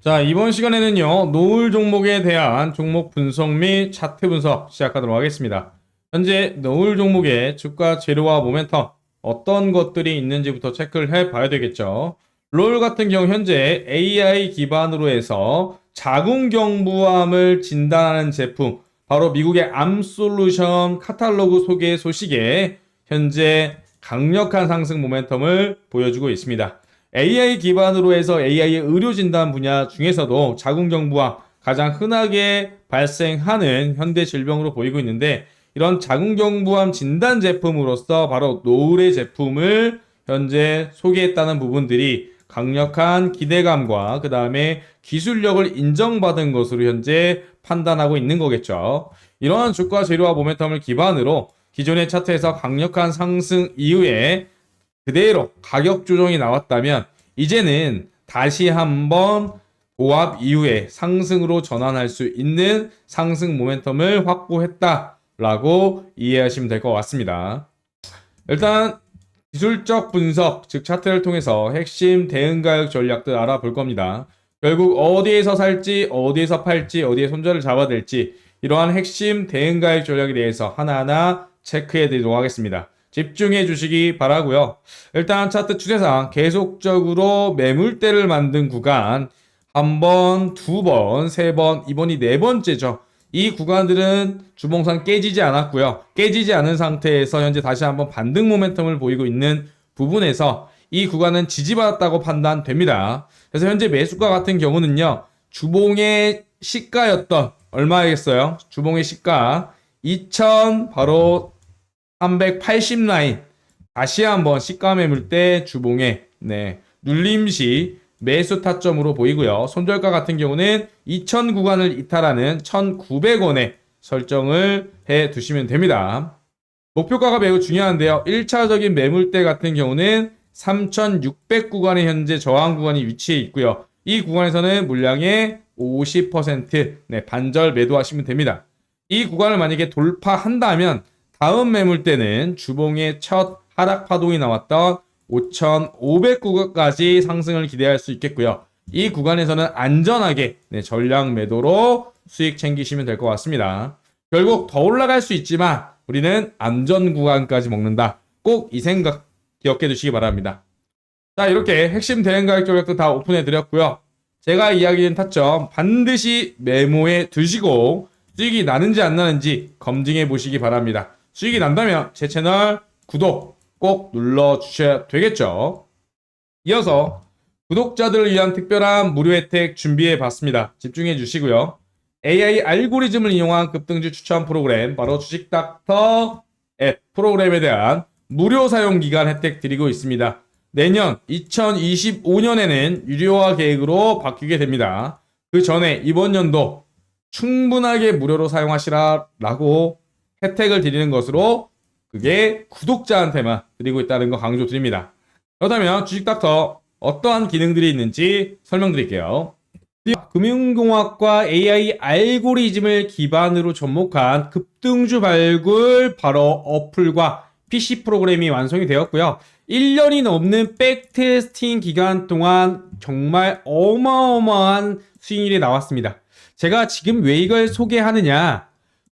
자, 이번 시간에는요, 노을 종목에 대한 종목 분석 및 차트 분석 시작하도록 하겠습니다. 현재 노을 종목의 주가 재료와 모멘텀, 어떤 것들이 있는지부터 체크를 해 봐야 되겠죠. 롤 같은 경우 현재 AI 기반으로 해서 자궁경부암을 진단하는 제품, 바로 미국의 암솔루션 카탈로그 소개 소식에 현재 강력한 상승 모멘텀을 보여주고 있습니다. AI 기반으로 해서 AI의 의료 진단 분야 중에서도 자궁경부암 가장 흔하게 발생하는 현대 질병으로 보이고 있는데 이런 자궁경부암 진단 제품으로서 바로 노을의 제품을 현재 소개했다는 부분들이 강력한 기대감과 그 다음에 기술력을 인정받은 것으로 현재 판단하고 있는 거겠죠. 이러한 주가 재료와 모멘텀을 기반으로 기존의 차트에서 강력한 상승 이후에 그대로 가격 조정이 나왔다면 이제는 다시 한번 보합 이후에 상승으로 전환할 수 있는 상승 모멘텀을 확보했다라고 이해하시면 될 것 같습니다. 일단 기술적 분석, 즉 차트를 통해서 핵심 대응 가격 전략들 알아볼 겁니다. 결국 어디에서 살지, 어디에서 팔지, 어디에 손절을 잡아야 될지 이러한 핵심 대응 가격 전략에 대해서 하나하나 체크해 드리도록 하겠습니다. 집중해 주시기 바라고요. 일단 차트 추세상 계속적으로 매물대를 만든 구간 한 번, 두 번, 세 번, 이번이 네 번째죠. 이 구간들은 주봉상 깨지지 않았고요. 깨지지 않은 상태에서 현재 다시 한번 반등 모멘텀을 보이고 있는 부분에서 이 구간은 지지받았다고 판단됩니다. 그래서 현재 매수가 같은 경우는요. 주봉의 시가였던 얼마겠어요? 주봉의 시가 2000 바로 380 라인 다시 한번 시가 매물대 주봉에 네 눌림 시 매수 타점으로 보이고요. 손절가 같은 경우는 2000 구간을 이탈하는 1900원에 설정을 해 두시면 됩니다. 목표가가 매우 중요한데요. 1차적인 매물대 같은 경우는 3600 구간에 현재 저항 구간이 위치해 있고요. 이 구간에서는 물량의 50% 네, 반절 매도하시면 됩니다. 이 구간을 만약에 돌파한다면 다음 매물대는 주봉의 첫 하락 파동이 나왔던 5,500구간까지 상승을 기대할 수 있겠고요. 이 구간에서는 안전하게 네, 전량 매도로 수익 챙기시면 될 것 같습니다. 결국 더 올라갈 수 있지만 우리는 안전 구간까지 먹는다. 꼭 이 생각 기억해 두시기 바랍니다. 자, 이렇게 핵심 대응 가격 전략도 다 오픈해 드렸고요. 제가 이야기한 타점 반드시 메모해 두시고 수익이 나는지 안 나는지 검증해 보시기 바랍니다. 수익이 난다면 제 채널 구독 꼭 눌러 주셔야 되겠죠. 이어서 구독자들을 위한 특별한 무료 혜택 준비해 봤습니다. 집중해 주시고요. AI 알고리즘을 이용한 급등주 추천 프로그램 바로 주식 닥터 앱 프로그램에 대한 무료 사용 기간 혜택 드리고 있습니다. 내년 2025년에는 유료화 계획으로 바뀌게 됩니다. 그 전에 이번 연도 충분하게 무료로 사용하시라라고 혜택을 드리는 것으로 그게 구독자한테만 드리고 있다는 거 강조 드립니다. 그렇다면 주식닥터 어떠한 기능들이 있는지 설명드릴게요. 금융공학과 AI 알고리즘을 기반으로 접목한 급등주 발굴 바로 어플과 PC 프로그램이 완성이 되었고요. 1년이 넘는 백테스팅 기간 동안 정말 어마어마한 수익률이 나왔습니다. 제가 지금 왜 이걸 소개하느냐?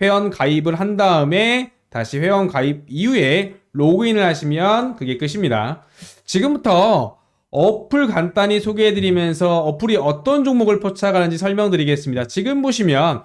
회원 가입을 한 다음에 다시 회원 가입 이후에 로그인을 하시면 그게 끝입니다. 지금부터 어플 간단히 소개해드리면서 어플이 어떤 종목을 포착하는지 설명드리겠습니다. 지금 보시면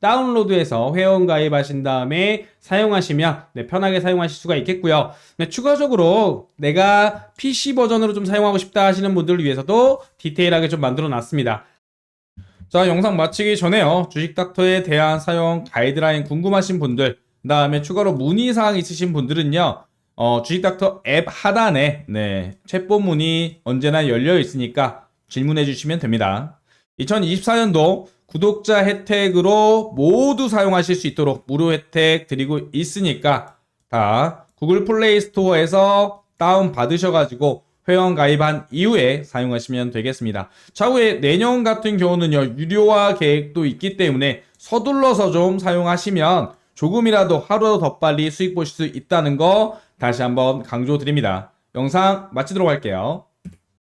다운로드해서 회원 가입하신 다음에 사용하시면 네, 편하게 사용하실 수가 있겠고요. 네, 추가적으로 내가 PC 버전으로 좀 사용하고 싶다 하시는 분들을 위해서도 디테일하게 좀 만들어 놨습니다. 자, 영상 마치기 전에요. 주식 닥터에 대한 사용 가이드라인 궁금하신 분들, 그 다음에 추가로 문의사항 있으신 분들은요, 어, 주식 닥터 앱 하단에, 네, 챗봇 문이 언제나 열려 있으니까 질문해 주시면 됩니다. 2024년도 구독자 혜택으로 모두 사용하실 수 있도록 무료 혜택 드리고 있으니까 다 구글 플레이 스토어에서 다운 받으셔가지고 회원 가입한 이후에 사용하시면 되겠습니다. 차후에 내년 같은 경우는요, 유료화 계획도 있기 때문에 서둘러서 좀 사용하시면 조금이라도 하루 더 빨리 수익 보실 수 있다는 거 다시 한번 강조드립니다. 영상 마치도록 할게요.